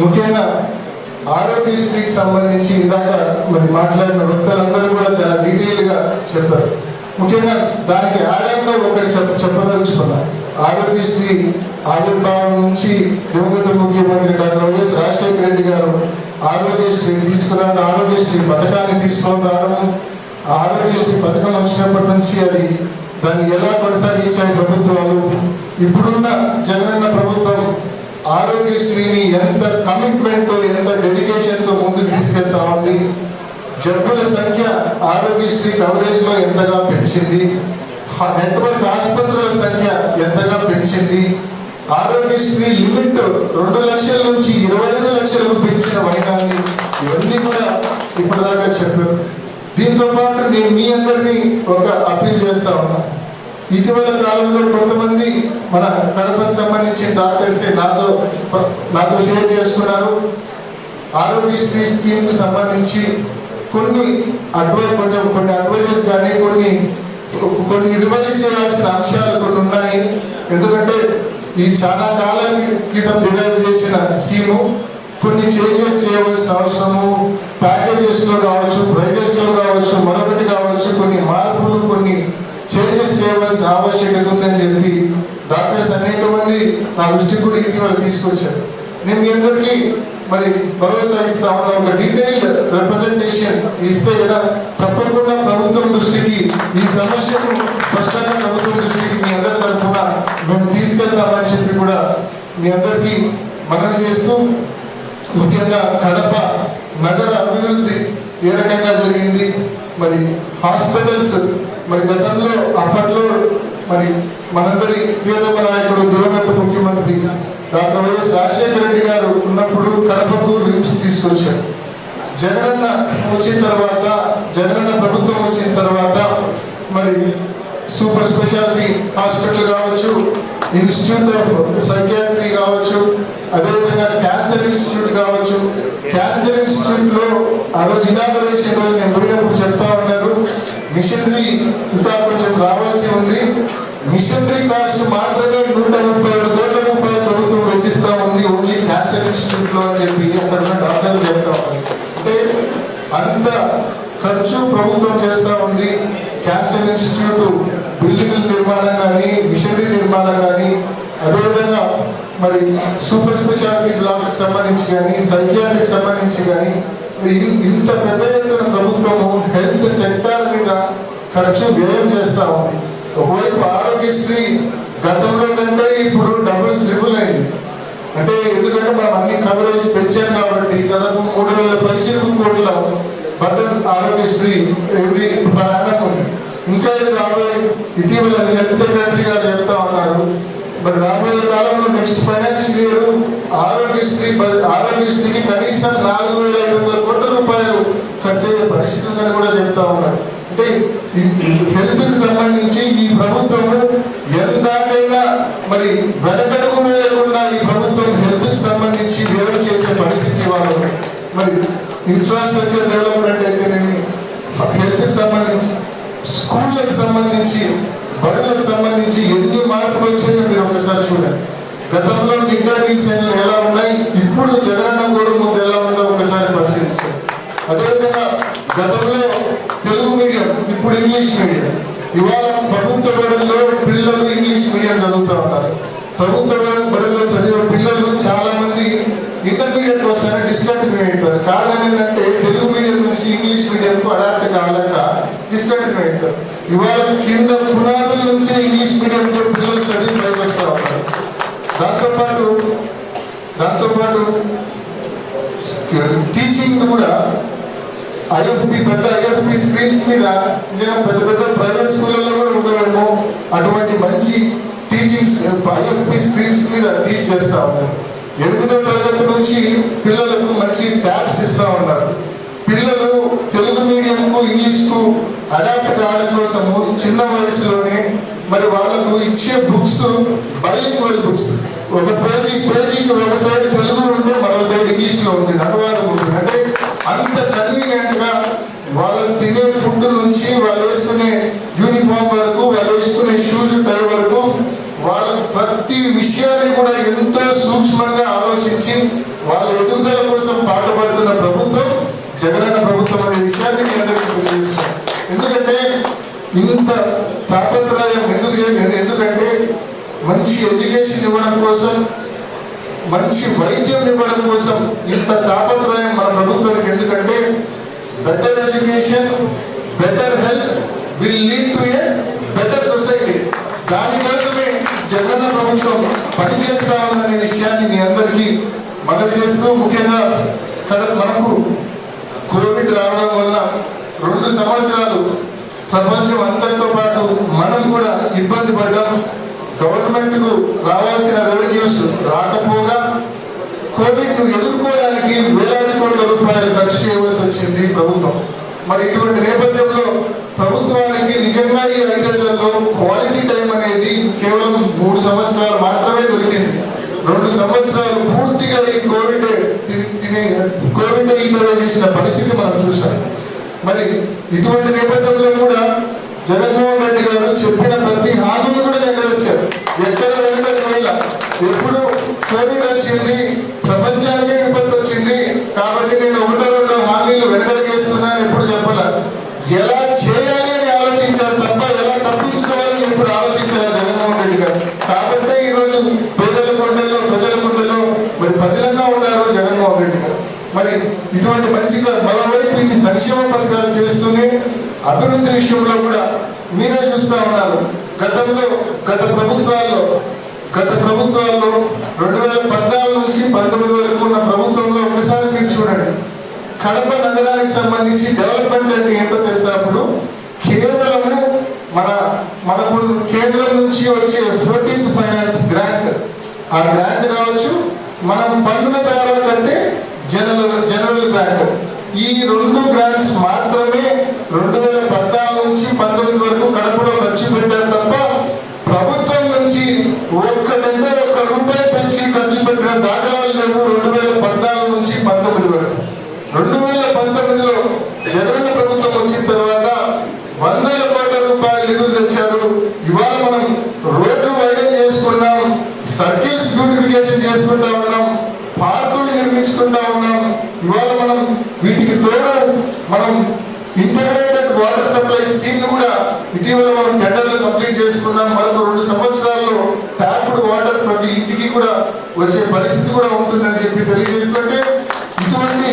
ముఖ్యంగా ఆరోగ్యశ్రీకి సంబంధించి ఇందాక మరి మాట్లాడిన వక్తలందరూ కూడా చాలా డీటెయిల్గా చెప్పారు. ముఖ్యంగా దానికి ఆడంతో ఒకటి చెప్ప చెప్పదలుచుకున్నా. ఆరోగ్యశ్రీ ఆవిర్భావం నుంచి దివంగత ముఖ్యమంత్రి డాక్టర్ వైఎస్ రాజశేఖర రెడ్డి గారు ఆరోగ్యశ్రీ తీసుకురాని ఆరోగ్యశ్రీ పథకాన్ని తీసుకొని రావడం ఆ ఆరోగ్యశ్రీ పథకం వచ్చినప్పటి నుంచి అది దాన్ని ఎలా కొనసాగించాయి ప్రభుత్వాలు? ఇప్పుడున్న జగనన్న ప్రభుత్వం ఆరోగ్యశ్రీని ఎంత కమిట్మెంట్తో ఎంత డెడికేషన్తో ముందుకు తీసుకెళ్తా ఉంది? జబ్బుల సంఖ్య ఆరోగ్యశ్రీ కవరేజ్లో ఎంతగా పెంచింది? నెట్వర్క్ ఆసుపత్రుల సంఖ్య ఎంతగా పెంచింది? ఆరోగ్యశ్రీ లిమిట్ రెండు లక్షల నుంచి ఇరవై ఐదు లక్షలకు పెంచిన వైనాన్ని ఇవన్నీ కూడా ఇప్పటిదాకా చెప్పారు. దీంతో పాటు నేను మీ అందరినీ ఒక అప్పీల్ చేస్తా ఉన్నా. ఇటీవల కాలంలో కొంతమంది మన కడపకు సంబంధించిన డాక్టర్స్ నాతో నాతో షేర్ చేసుకున్నారు. ఆరోగ్యశ్రీ స్కీమ్కు సంబంధించి కొన్ని అడ్వైజ్ కొంచెం కొన్ని అడ్వైజెస్ కానీ కొన్ని కొన్ని రివైజ్ చేయాల్సిన అంశాలు కొన్ని ఉన్నాయి. ఎందుకంటే ఈ చాలా కాలం క్రితం డిరైవ్ చేసిన స్కీము కొన్ని చేంజెస్ చేయవలసిన అవసరము. ప్యాకేజెస్లో కావచ్చు ప్రైజెస్లో కావచ్చు మరొకటి కావచ్చు కొన్ని మార్పులు కొన్ని చేయవలసిన ఆవశ్యకత ఉందని చెప్పి డాక్టర్స్ అనేక మంది నా దృష్టికి కూడా ఇటీవల తీసుకొచ్చారు. నేను మీ అందరికీ మరి భరోసా ఇస్తా ఉన్న ఒక డీటెయిల్డ్ రిప్రజెంటేషన్ ఇస్తే ఎలా? తప్పకుండా ప్రభుత్వం దృష్టికి ఈ సమస్యను స్పష్టంగా ప్రభుత్వం దృష్టికి మీ అందరి తరఫున మేము తీసుకెళ్తామని చెప్పి కూడా మీ అందరికీ మనం చేస్తూ ముఖ్యంగా కడప నగర అభివృద్ధి ఏ రకంగా జరిగింది? మరి హాస్పిటల్స్ మరి గతంలో అప్పట్లో మరి మనందరి ప్రియతమ నాయకుడు దివంగత ముఖ్యమంత్రి డాక్టర్ వైఎస్ రాజశేఖర రెడ్డి గారు ఉన్నప్పుడు కడపకు రిమ్స్ తీసుకొచ్చారు. జగనన్న వచ్చిన తర్వాత జగనన్న ప్రభుత్వం వచ్చిన తర్వాత మరి సూపర్ స్పెషాలిటీ హాస్పిటల్ కావచ్చు ఇన్స్టిట్యూట్ ఆఫ్ సైకియాట్రీ కావచ్చు అదేవిధంగా క్యాన్సర్ ఇన్స్టిట్యూట్ కావచ్చు. క్యాన్సర్ ఇన్స్టిట్యూట్లో ఆ రోజు ఇనాగరేషన్ రోజు నేను పోయినప్పుడు చెప్తా ఉన్నారు. మిషనరీ ఇంకా కొంచెం రావాల్సి ఉంది. మిషనరీ కాస్ట్ మాత్రమే నూట ముప్పై ఆరు కోట్ల రూపాయలు ప్రభుత్వం వెచ్చిస్తా ఉంది. ఓన్లీ క్యాన్సర్ ఇన్స్టిట్యూట్లో అని చెప్పి అక్కడ ఉన్న డాక్టర్లు చెప్తా అంటే అంత ఖర్చు ప్రభుత్వం చేస్తా ఉంది. క్యాన్సర్ ఇన్స్టిట్యూట్ బిల్డింగ్ నిర్మాణం కానీ మిషనరీ నిర్మాణం కానీ అదేవిధంగా మరి సూపర్ స్పెషాలిటీ బ్లాక్ సంబంధించి కానీ సైకియాట్రిక్ సంబంధించి కానీ ఇంత పెద్ద ఎత్తున ప్రభుత్వము హెల్త్ సెక్టార్ మీద ఖర్చు వ్యయం చేస్తా ఉంది. ఒకవైపు ఆరోగ్యశ్రీ గతంలో కంటే ఇప్పుడు డబుల్ ట్రిపుల్ అయింది. అంటే ఎందుకంటే మనం అన్ని కవరేజ్ పెంచాం కాబట్టి దాదాపు మూడు వేల పదిహేను కోట్ల బటన్ ఆరోగ్యశ్రీ ఎవ్రీ ప్రాణం ఉంది. ఇంకా ఇది రాబోయే ఇటీవల హెల్త్ సెక్రటరీ గారు చెప్తా ఉన్నారు. మరి రాబోయే కాలంలో నెక్స్ట్ ఫైనాన్షియల్ మీరు ఆరోగ్యశ్రీ ఆరోగ్యశ్రీకి కనీసం నాలుగు వేల ఐదు వందల కోట్ల రూపాయలు ఖర్చు అయ్యే పరిస్థితి ఉందని కూడా చెప్తా ఉన్నారు. అంటే హెల్త్కి సంబంధించి ఈ ప్రభుత్వము ఎంతకైనా మరి వెనకడుగు వేయకుండా ఈ ప్రభుత్వం హెల్త్కి సంబంధించి వ్యయం చేసే పరిస్థితి వాళ్ళు మరి ఇన్ఫ్రాస్ట్రక్చర్ డెవలప్మెంట్ అయితేనేమి హెల్త్కి సంబంధించి స్కూళ్ళకి సంబంధించి బడులకు సంబంధించి ఎన్ని మార్పులు వచ్చాయో గతంలో మిడ్ డే ఎలా ఉన్నాయి? ఇప్పుడు జగనన్న గోరు ముందు ఎలా ఉందో ఒకసారి పరిశీలించారు అదేవిధంగా గతంలో తెలుగు మీడియం ఇప్పుడు ఇంగ్లీష్ మీడియం. ఇవాళ ప్రభుత్వ బడుల్లో పిల్లలు ఇంగ్లీష్ మీడియం చదువుతూ ఉన్నారు. ప్రభుత్వ బడుల్లో చదివే పిల్లలు చాలా మంది ఇంటర్మీడియట్ వస్తానే డిస్కంటిన్యూ అవుతారు. కారణం ఏంటంటే తెలుగు మీడియం నుంచి ఇంగ్లీష్ మీడియం కు అడాప్ట్ కాలేక డిస్కంటిన్యూ అవుతారు. ఇవాళ కింద పునాదుల నుంచే ఇంగ్లీష్ మీడియం పిల్లలు చదివి పైకి వస్తూ టీచింగ్ కూడా ఐఎఫ్పి పెద్ద ఐఎఫ్పి స్క్రీన్స్ మీద పెద్ద పెద్ద ప్రైవేట్ స్కూళ్ళలో కూడా ఉండవేమో అటువంటి మంచి టీచింగ్స్ ఐఎఫ్పి స్క్రీన్స్ మీద టీచ్ చేస్తా ఉన్నారు ఎనిమిదో తరగతి నుంచి పిల్లలకు మంచి ట్యాబ్స్ ఇస్తా ఉన్నారు. పిల్లలు తెలుగు మీడియంకు ఇంగ్లీష్కు అడాప్ట్ కావడం కోసము చిన్న వయసులోనే మరి వాళ్ళకు ఇచ్చే బుక్స్ బైలింగ్ బుక్స్ ఒక పేజీ పేజీకి ఒక సైడ్ తెలుగు ఉంటే మరో సైడ్ ఇంగ్లీష్లో ఉంటుంది అనువాదం ఉంటుంది. అంటే అంత కన్వీనియంట్గా వాళ్ళు తినే ఫుడ్ నుంచి వాళ్ళు వేసుకునే యూనిఫామ్ వరకు వాళ్ళు వేసుకునే షూస్ టై వరకు వాళ్ళ ప్రతి విషయాన్ని కూడా ఎంతో సూక్ష్మంగా ఆలోచించి వాళ్ళ ఎదుగుదల కోసం పాటుపడుతున్న ప్రభుత్వం జగనన్న ప్రభుత్వం అనే విషయాన్ని మీ అందరికీ తెలియజేస్తున్నాం ఎందుకంటే ఇంత తాపత్రయం ఎందుకు ఎందుకంటే మంచి ఎడ్యుకేషన్ ఇవ్వడం కోసం మంచి వైద్యం ఇవ్వడం కోసం ఇంత తాపత్రయం మన ప్రభుత్వానికి ఎందుకంటే better education better health will lead to a better society దానికోసమే జగన్ ప్రభుత్వం పనిచేస్తా ఉందనే విషయాన్ని మీ అందరికీ మనవి చేస్తూ ముఖ్యంగా మనకు కోవిడ్ రావడం వల్ల రెండు సంవత్సరాలు ప్రపంచం అంతటితో పాటు మనం కూడా ఇబ్బంది పడ్డాం. రావాల్సిన రెవెన్యూస్ రాకపోగా కోవిడ్ను ఎదుర్కోవడానికి వేలాది కోట్ల రూపాయలు ఖర్చు చేయవలసి వచ్చింది ప్రభుత్వం. మరి ఇటువంటి నేపథ్యంలో ప్రభుత్వానికి నిజంగా ఈ ఐదేళ్ళలో క్వాలిటీ టైం అనేది కేవలం మూడు సంవత్సరాలు మాత్రమే దొరికింది. రెండు సంవత్సరాలు పూర్తిగా ఈ కోవిడ్ కోవిడ్ ఇంటర్ చేసిన పరిస్థితి మనం చూసాం మరి ఇటువంటి నేపథ్యంలో కూడా జగన్మోహన్ రెడ్డి గారు చెప్పిన ప్రతి హామీలు కూడా నెరవేర్చారు ఎక్కడ వెనుకకు వెళ్ళా ఎప్పుడు కోవిడ్ వచ్చింది ప్రపంచానికే విపత్తి వచ్చింది కాబట్టి నేను ఒకటో రెండో హామీలు వెనకడిగేస్తున్నాను ఎప్పుడు చెప్పాల ఎలా చేయాలి అని ఆలోచించారు తప్ప ఎలా తప్పించుకోవాలని ఇప్పుడు ఆలోచించారు జగన్మోహన్ రెడ్డి గారు కాబట్టి ఈరోజు పేదల కొండల్లో ప్రజల కొండల్లో మరి ప్రజలంగా ఉన్నారు జగన్మోహన్ రెడ్డి గారు మరి ఇటువంటి మంచిగా మరోవైపు ఇన్ని సంక్షేమ పథకాలు చేస్తూనే అభివృద్ధి విషయంలో కూడా మీరే చూస్తూ ఉన్నారు. గతంలో గత ప్రభుత్వాల్లో గత ప్రభుత్వాల్లో రెండు వేల పద్నాలుగు నుంచి పంతొమ్మిది వరకు ఉన్న ప్రభుత్వంలో ఒకసారి మీరు చూడండి. కడప నగరానికి సంబంధించి డెవలప్మెంట్ అంటే ఏంటో తెలుసా అప్పుడు? కేవలము మన మనకు కేంద్రం నుంచి వచ్చే ఫోర్టీన్త్ ఫైనాన్స్ గ్రాంట్. ఆ గ్రాంట్ కావచ్చు మనం పన్నుల తయారు కంటే జనరల్ జనరల్ గ్రాంట్. ఈ రెండు గ్రాంట్స్ మా రెండు వేల పద్నాలుగు నుంచి పంతొమ్మిది వరకు కడపలో ఖర్చు పెట్టారు తప్ప ప్రభుత్వం నుంచి ఒక్కటంటే ఒక్క రూపాయి పెంచి ఖర్చు పెట్టిన దాఖలాలు లేవు రెండు వేల పద్నాలుగు నుంచి పంతొమ్మిది వరకు రెండు వేల పంతొమ్మిదిలో జగన్ ప్రభుత్వం వచ్చిన తర్వాత వందల కోట్ల రూపాయలు నిధులు తెచ్చారు ఇవాళ మనం రోడ్లు వైడన్ చేసుకున్నాం సర్కిల్స్ బ్యూటిఫికేషన్ చేసుకుంటా ఉన్నాం పార్కులు నిర్మించుకుంటా ఉన్నాం ఇవాళ మనం వీటికి తోడు మనం ఇంటగ్రేటెడ్ వాటర్ సప్లై స్కీమ్ కూడా ఇటీవల మనం టెండర్లు కంప్లీట్ చేసుకున్నాం. మరొక రెండు సంవత్సరాల్లో ట్యాప్డ్ వాటర్ ప్రతి ఇంటికి కూడా వచ్చే పరిస్థితి కూడా ఉంటుందని చెప్పి తెలియజేస్తుంటే ఇటువంటి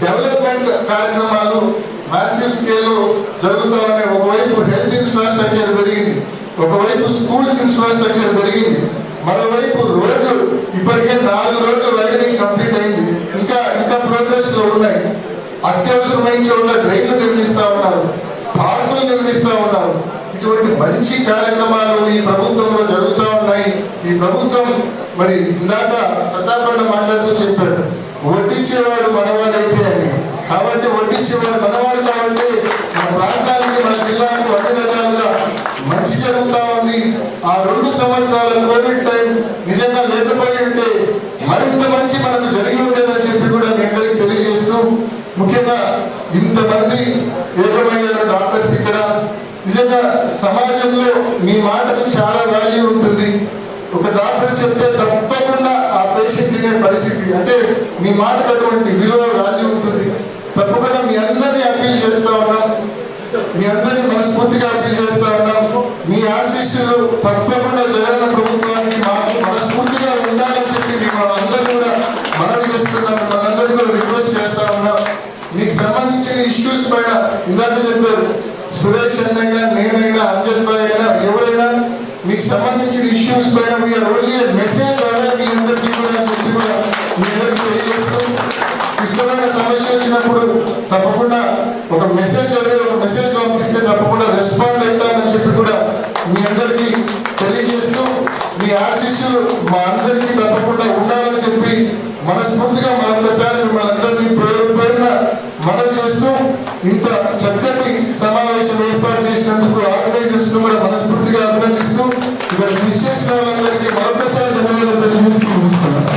డెవలప్మెంట్ కార్యక్రమాలు మాసివ్ స్కేల్ జరుగుతూ ఉన్నాయి. ఒకవైపు హెల్త్ ఇన్ఫ్రాస్ట్రక్చర్ పెరిగింది. ఒకవైపు స్కూల్స్ ఇన్ఫ్రాస్ట్రక్చర్ పెరిగింది. మరోవైపు రోడ్లు ఇప్పటికే నాలుగు రోడ్లు వైరింగ్ కంప్లీట్ అయింది. ఇంకా ఇంకా ప్రోగ్రెస్లో ఉన్నాయి. అత్యవసరమైన చోట్ల డ్రైన్లు నిర్మిస్తా ఉన్నారు. పార్కులు నిర్మిస్తూ ఉన్నారు ఇటువంటి మంచి కార్యక్రమాలు ఈ ప్రభుత్వంలో జరుగుతూ ఉన్నాయి. ఈ ప్రభుత్వం మరి ఇందాక ప్రతాపన్న మాట్లాడుతూ చెప్పాడు వడ్డించేవాడు మనవాడైతే అని. కాబట్టి వడ్డించేవాడు మనవాడు కాబట్టి మన ప్రాంతానికి మన జిల్లాకు అన్ని రకాలుగా మంచి జరుగుతూ ఉంది. ఆ రెండు సంవత్సరాల కోవిడ్ టైం నిజంగా లేకపోయి ఉంటే మరింత మంచి మనకు జరిగి ఉండేదని చెప్పి కూడా మీ అందరికీ తెలియజేస్తూ ముఖ్యంగా ఇంతమంది ఏకమయ్యారు డాక్టర్స్ ఇక్కడ. నిజంగా సమాజంలో మీ మాటకు చాలా వాల్యూ ఉంటుంది. ఒక డాక్టర్ చెప్తే తప్పకుండా ఆ పేషెంట్ వినే పరిస్థితి. అంటే మీ మాటకు అటువంటి విలువ వాల్యూ ఉంటుంది. తప్పకుండా మీ అందరినీ అప్పీల్ చేస్తా ఉన్నాం. మీ అందరినీ మనస్ఫూర్తిగా అప్పీల్ చేస్తా నేనైనా పైన ఎవరైనా మీకు సంబంధించిన ఇష్యూస్ పైన వీఆర్ ఓన్లీ మెసేజ్ అవ్వాలి మీ అందరికీ కూడా చెప్పి కూడా మీ అందరికీ తెలియజేస్తాం ఇష్టమైన సమస్య వచ్చినప్పుడు తప్పకుండా ఒక మెసేజ్ అనేది ఒక మెసేజ్ పంపిస్తే తప్పకుండా రెస్పాండ్ అవుతామని చెప్పి కూడా మీ అందరికీ తెలియజేస్తూ మీ ఆశీస్సులు మా అందరికీ తప్పకుండా ఉండాలని చెప్పి మనస్ఫూర్తిగా మరొకసారి మిమ్మల్ని అందరినీ ప్రేరణ మనం చేస్తూ ఇంత చక్కటి సమావేశం ఏర్పాటు చేసినందుకు ఆర్గనైజర్స్ కూడా మనస్ఫూర్తిగా అభినందిస్తూ ఇక్కడ విశేష వాళ్ళందరికీ మరొకసారి ధన్యవాదాలు తెలియజేస్తూ ముగిస్తున్నాను.